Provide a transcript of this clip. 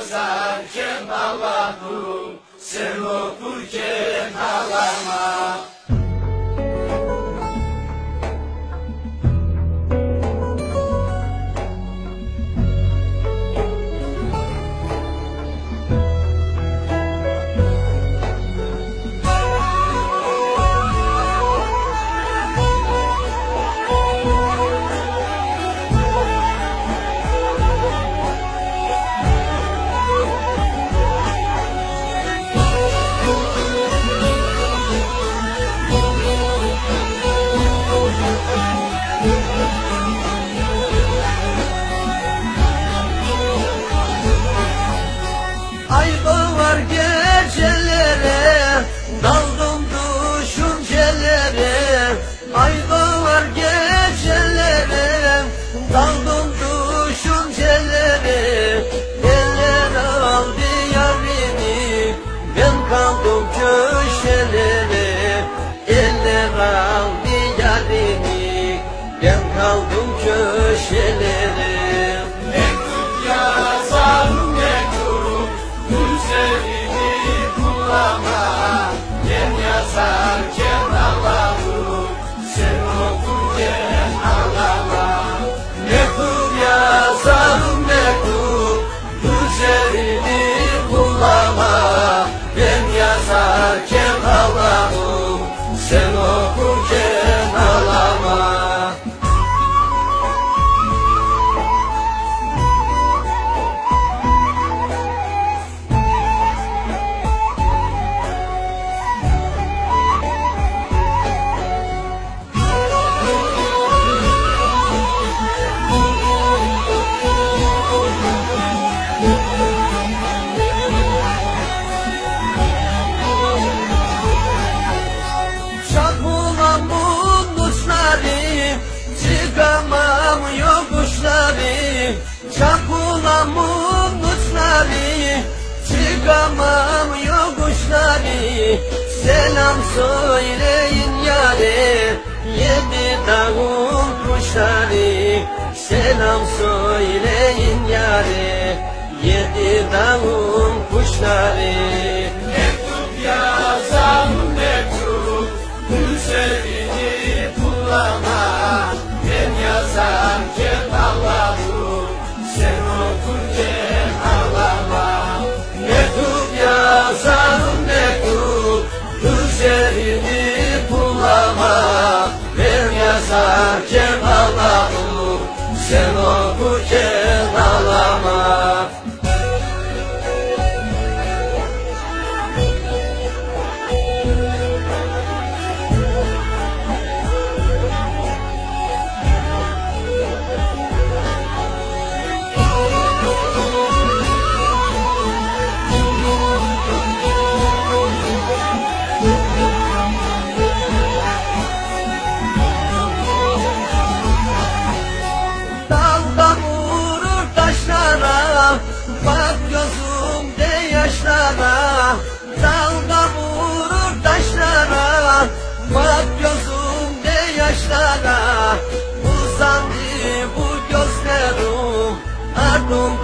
yazar kem Allah'u sen o okurken ağlama Ay var gecelere Daldım düşüncelere Ay var gecelere Daldım düşüncelere Eller aldı yarimi Ben kaldım köşelere. Eller aldı yarimi Ben kaldım köşelere Ben Çıkamam yokuşları. Selam söyleyin yare Yedi dağın kuşları. Selam söyleyin yare Yedi dağın kuşları. Mektup yazan mektup Güzelini no